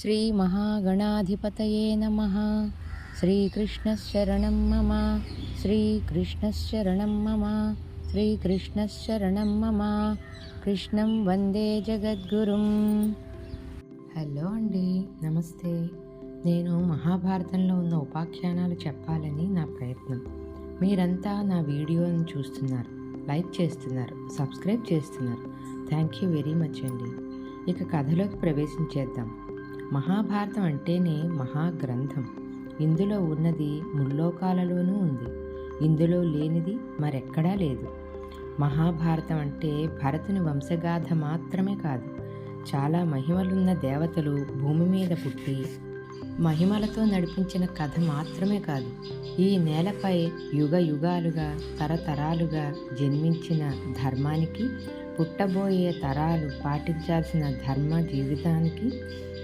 శ్రీ మహాగణాధిపతయే నమ శ్రీకృష్ణశరణం మమ శ్రీకృష్ణశరణం మమ శ్రీకృష్ణశరణం మమ కృష్ణం వందే జగద్గురుం హలో అండి నమస్తే. నేను మహాభారతంలో ఉన్న ఉపాఖ్యానాలు చెప్పాలని నా ప్రయత్నం. మీరంతా నా వీడియోని చూస్తున్నారు లైక్ చేస్తున్నారు సబ్స్క్రైబ్ చేస్తున్నారు. థ్యాంక్ యూ వెరీ మచ్ అండి. ఇక కథలోకి ప్రవేశించేద్దాం. మహాభారతం అంటేనే మహాగ్రంథం. ఇందులో ఉన్నది ముల్లోకాలలోనూ ఉంది. ఇందులో లేనిది మరెక్కడా లేదు. మహాభారతం అంటే భరతుని వంశగాథ మాత్రమే కాదు. చాలా మహిమలున్న దేవతలు భూమి మీద పుట్టి మహిమలతో నడిపించిన కథ మాత్రమే కాదు. ఈ నేలపై యుగ యుగాలుగా తరతరాలుగా జన్మించిన ధర్మానికి పుట్టబోయే తరాలు పాటించాల్సిన ధర్మ జీవితానికి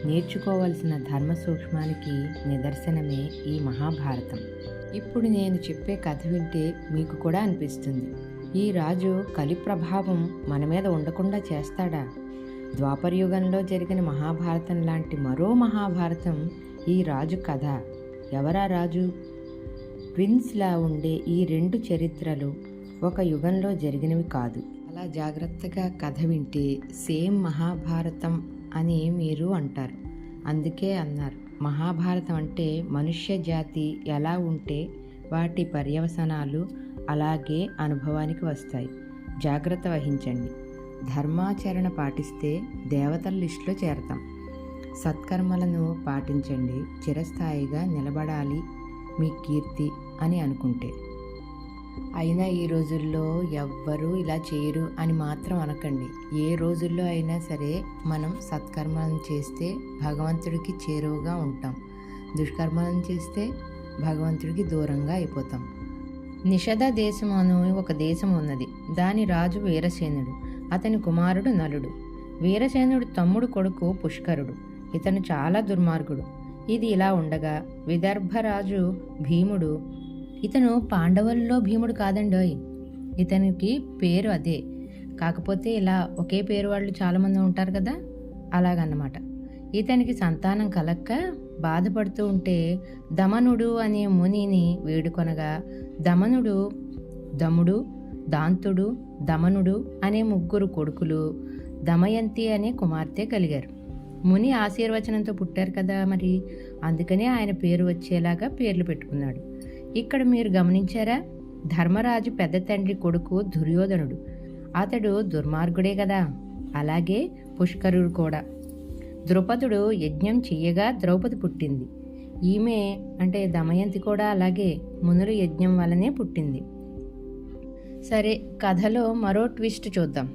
నేర్చుకోవలసిన ధర్మ సూక్ష్మానికి నిదర్శనమే ఈ మహాభారతం. ఇప్పుడు నేను చెప్పే కథ వింటే మీకు కూడా అనిపిస్తుంది. ఈ రాజు కలి ప్రభావం మన మీద ఉండకుండా చేస్తాడా? ద్వాపరయుగంలో జరిగిన మహాభారతం లాంటి మరో మహాభారతం ఈ రాజు కథ. ఎవరా రాజు? ట్విన్స్లా ఉండే ఈ రెండు చరిత్రలు ఒక యుగంలో జరిగినవి కాదు. అలా జాగ్రత్తగా కథ వింటే సేమ్ మహాభారతం అని మీరు అంటారు. అందుకే అన్నారు. మహాభారతం అంటే మనుష్య జాతి ఎలా ఉంటే వాటి పర్యవసనాలు అలాగే అనుభవానికి వస్తాయి. జాగ్రత్త వహించండి. ధర్మాచరణ పాటిస్తే దేవతల లిస్టులో చేరతాం. సత్కర్మలను పాటించండి. చిరస్థాయిగా నిలబడాలి మీ కీర్తి అని అనుకుంటే. అయినా ఈ రోజుల్లో ఎవ్వరూ ఇలా చేయరు అని మాత్రం అనకండి. ఏ రోజుల్లో అయినా సరే మనం సత్కర్మలను చేస్తే భగవంతుడికి చేరువగా ఉంటాం. దుష్కర్మలను చేస్తే భగవంతుడికి దూరంగా అయిపోతాం. నిషధ దేశం అను ఒక దేశం ఉన్నది. దాని రాజు వీరసేనుడు. అతని కుమారుడు నలుడు. వీరసేనుడు తమ్ముడు కొడుకు పుష్కరుడు. ఇతను చాలా దుర్మార్గుడు. ఇది ఇలా ఉండగా విదర్భరాజు భీముడు ఇతను పాండవుల్లో భీముడు కాదండోయ్. ఇతనికి పేరు అదే. కాకపోతే ఇలా ఒకే పేరు వాళ్ళు చాలామంది ఉంటారు కదా? అలాగన్నమాట. ఇతనికి సంతానం కలక్క బాధపడుతూ ఉంటే దమనుడు అనే మునిని వేడుకొనగా దమనుడు దముడు దాంతుడు దమనుడు అనే ముగ్గురు కొడుకులు దమయంతి అనే కుమార్తె కలిగారు. ముని ఆశీర్వచనంతో పుట్టారు కదా మరి? అందుకనే ఆయన పేరు వచ్చేలాగా పేర్లు పెట్టుకున్నాడు. ఇక్కడ మీరు గమనించారా? ధర్మరాజు పెద్ద తండ్రి కొడుకు దుర్యోధనుడు. అతడు దుర్మార్గుడే కదా. అలాగే పుష్కరుడు కూడా. ద్రుపదుడు యజ్ఞం చెయ్యగా ద్రౌపది పుట్టింది. ఈమె అంటే దమయంతి కూడా అలాగే మునులు యజ్ఞం వల్లనే పుట్టింది. సరే కథలో మరో ట్విస్ట్ చూద్దాం.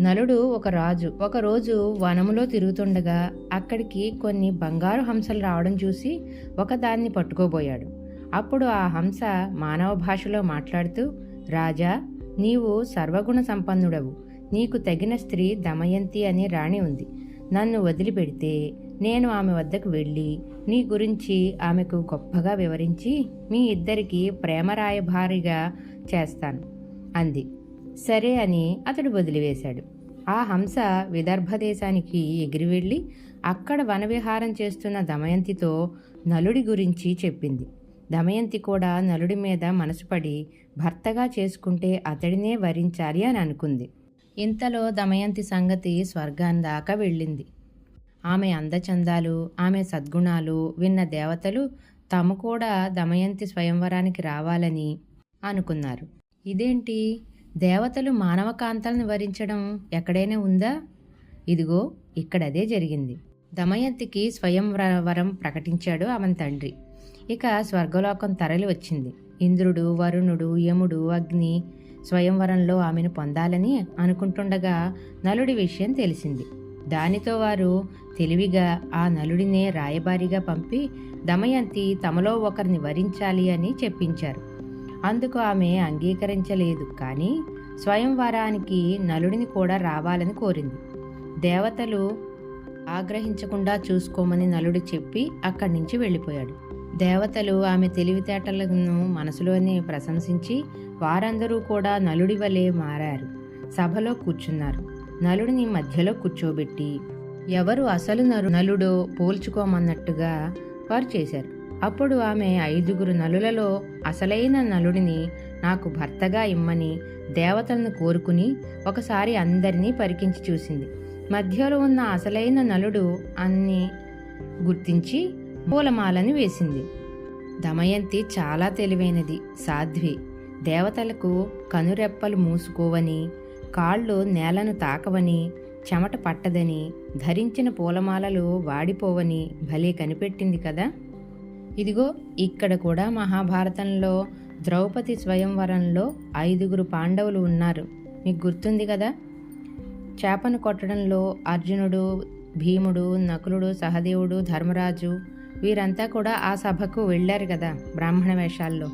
నలుడు ఒక రాజు. ఒకరోజు వనములో తిరుగుతుండగా అక్కడికి కొన్ని బంగారు హంసలు రావడం చూసి ఒకదాన్ని పట్టుకోబోయాడు. అప్పుడు ఆ హంస మానవ భాషలో మాట్లాడుతూ రాజా నీవు సర్వగుణ సంపన్నుడవు. నీకు తగిన స్త్రీ దమయంతి అనే రాణి ఉంది. నన్ను వదిలిపెడితే నేను ఆమె వద్దకు వెళ్ళి నీ గురించి ఆమెకు గొప్పగా వివరించి మీ ఇద్దరికి ప్రేమరాయభారిగా చేస్తాను అంది. సరే అని అతడు వదిలివేశాడు. ఆ హంస విదర్భ దేశానికి ఎగిరి వెళ్ళి అక్కడ వనవిహారం చేస్తున్న దమయంతితో నలుడి గురించి చెప్పింది. దమయంతి కూడా నలుడి మీద మనసుపడి భర్తగా చేసుకుంటే అతడినే వరించాలి అని అనుకుంది. ఇంతలో దమయంతి సంగతి స్వర్గాన్ని దాకా వెళ్ళింది. ఆమె అందచందాలు ఆమె సద్గుణాలు విన్న దేవతలు తాము కూడా దమయంతి స్వయంవరానికి రావాలని అనుకున్నారు. ఇదేంటి? దేవతలు మానవ కాంతలను వరించడం ఎక్కడైనా ఉందా? ఇదిగో ఇక్కడ అదే జరిగింది. దమయంతికి స్వయం వరం ప్రకటించాడు ఆమె తండ్రి ఇక స్వర్గలోకం తరలి వచ్చింది. ఇంద్రుడు వరుణుడు యముడు అగ్ని స్వయంవరంలో ఆమెను పొందాలని అనుకుంటుండగా నలుడి విషయం తెలిసింది. దానితో వారు తెలివిగా ఆ నలుడినే రాయబారిగా పంపి దమయంతి తమలో ఒకరిని వరించాలి అని చెప్పించారు. అందుకు ఆమె అంగీకరించలేదు. కానీ స్వయంవరానికి నలుడిని కూడా రావాలని కోరింది. దేవతలు ఆగ్రహించకుండా చూసుకోమని నలుడు చెప్పి అక్కడి నుంచి వెళ్ళిపోయాడు. దేవతలు ఆమె తెలివితేటలను మనసులోనే ప్రశంసించి వారందరూ కూడా నలుడి వలె మారారు. సభలో కూర్చున్నారు. నలుడిని మధ్యలో కూర్చోబెట్టి ఎవరు అసలు నరు నలుడో పోల్చుకోమన్నట్టుగా వారు చేశారు అప్పుడు ఆమె ఐదుగురు నలులలో అసలైన నలుడిని నాకు భర్తగా ఇమ్మని దేవతలను కోరుకుని ఒకసారి అందరినీ పరికించి చూసింది. మధ్యలో ఉన్న అసలైన నలుడు అన్ని గుర్తించి పూలమాలని వేసింది. దమయంతి చాలా తెలివైనది. సాధ్వి దేవతలకు కనురెప్పలు మూసుకోవని కాళ్ళు నేలను తాకవని చెమట పట్టదని ధరించిన పూలమాలలు వాడిపోవని భలే కనిపెట్టింది కదా. ఇదిగో ఇక్కడ కూడా మహాభారతంలో ద్రౌపది స్వయంవరంలో ఐదుగురు పాండవులు ఉన్నారు. మీకు గుర్తుంది కదా? చేపను కొట్టడంలో అర్జునుడు భీముడు నకులుడు సహదేవుడు ధర్మరాజు వీరంతా కూడా ఆ సభకు వెళ్ళారు కదా బ్రాహ్మణ వేషాల్లో.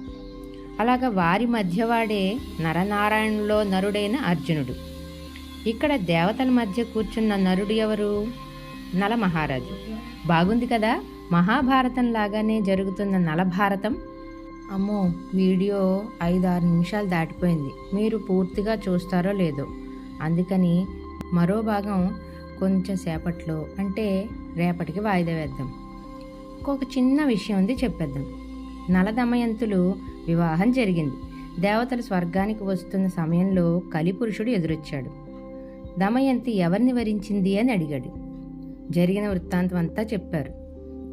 అలాగా వారి మధ్యవాడే నరనారాయణులో నరుడైన అర్జునుడు. ఇక్కడ దేవతల మధ్య కూర్చున్న నరుడు ఎవరు? నల మహారాజు బాగుంది కదా? మహాభారతం లాగానే జరుగుతున్న నలభారతం. అమ్మో వీడియో ఐదు ఆరు నిమిషాలు దాటిపోయింది. మీరు పూర్తిగా చూస్తారో లేదో. అందుకని మరో భాగం కొంచెం సేపట్లో అంటే రేపటికి వాయిదా వేద్దాం. ఒక్కొక్క చిన్న విషయం ఉంది చెప్పేద్దాం. నలదమయంతులు వివాహం జరిగింది. దేవతలు స్వర్గానికి వస్తున్న సమయంలో కలిపురుషుడు ఎదురొచ్చాడు. దమయంతి ఎవరిని వరించింది అని అడిగాడు. జరిగిన వృత్తాంతం అంతా చెప్పారు.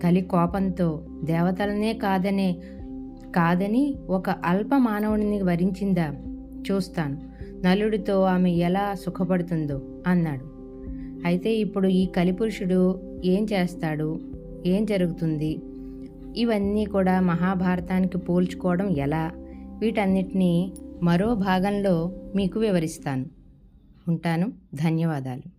కలి కోపంతో దేవతలనే కాదనే కాదని ఒక అల్ప మానవుడిని వరించిందా? చూస్తాను. నలుడితో ఆమె ఎలా సుఖపడుతుందో అన్నాడు. అయితే ఇప్పుడు ఈ కలిపురుషుడు ఏం చేస్తాడు? ఏం జరుగుతుంది? ఇవన్నీ కూడా మహాభారతానికి పోల్చుకోవడం ఎలా? వీటన్నిటినీ మరో భాగంలో మీకు వివరిస్తాను. ఉంటాను. ధన్యవాదాలు.